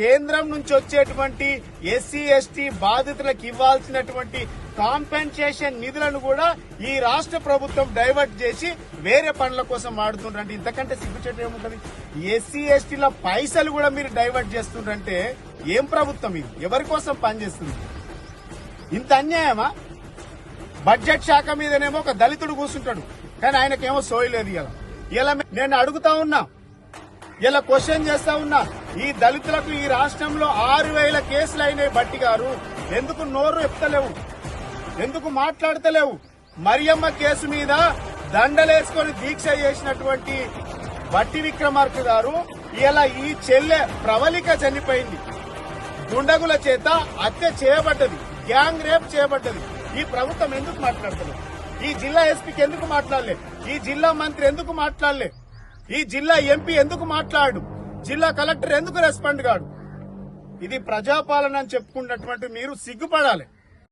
కేంద్రం నుంచి వచ్చేటువంటి ఎస్సీ ఎస్టీ బాధితులకు ఇవ్వాల్సినటువంటి కాంపెన్సేషన్ నిధులను కూడా ఈ రాష్ట్ర ప్రభుత్వం డైవర్ట్ చేసి వేరే పనుల కోసం వాడుతుండ్రంటే ఇంతకంటే సిగ్గుచేట ఏముంటది? ఎస్సీ ఎస్టీల పైసలు కూడా మీరు డైవర్ట్ చేస్తుండ్రంటే ఏం ప్రభుత్వం ఇది? ఎవరి కోసం పనిచేస్తుంది? ఇంత అన్యాయమా? బడ్జెట్ శాఖ మీదనేమో ఒక దళితుడు కూర్చుంటాడు కానీ ఆయనకేమో సోయలేదు ఇలా ఇలా నేను అడుగుతా ఉన్నా. ఇలా క్వశ్చన్ చేస్తా ఉన్నా ఈ దళితులకు ఈ రాష్ట్రంలో ఆరు వేల కేసులు అయినాయి బట్టి గారు. ఎందుకు నోరు ఎత్తలేవు? ఎందుకు మాట్లాడతలేవు? మరియమ్మ కేసు మీద దండలేసుకొని దీక్ష చేసినటువంటి బట్టి విక్రమార్క గారు ఇలా ఈ చెల్లె ప్రవళిక చనిపోయింది. గుండగుల చేత హత్య చేయబడ్డది గ్యాంగ్ రేప్ చేయబడ్డది. ఈ ప్రభుత్వం ఎందుకు మాట్లాడతలేదు? ఈ జిల్లా ఎస్పీకి ఎందుకు మాట్లాడలే ఈ జిల్లా మంత్రి ఎందుకు మాట్లాడలే ఈ జిల్లా ఎంపీ ఎందుకు మాట్లాడు? జిల్లా కలెక్టర్ ఎందుకు రెస్పాండ్ కాడు? ఇది ప్రజాపాలన అని చెప్పుకున్నటువంటి మీరు సిగ్గుపడాలి.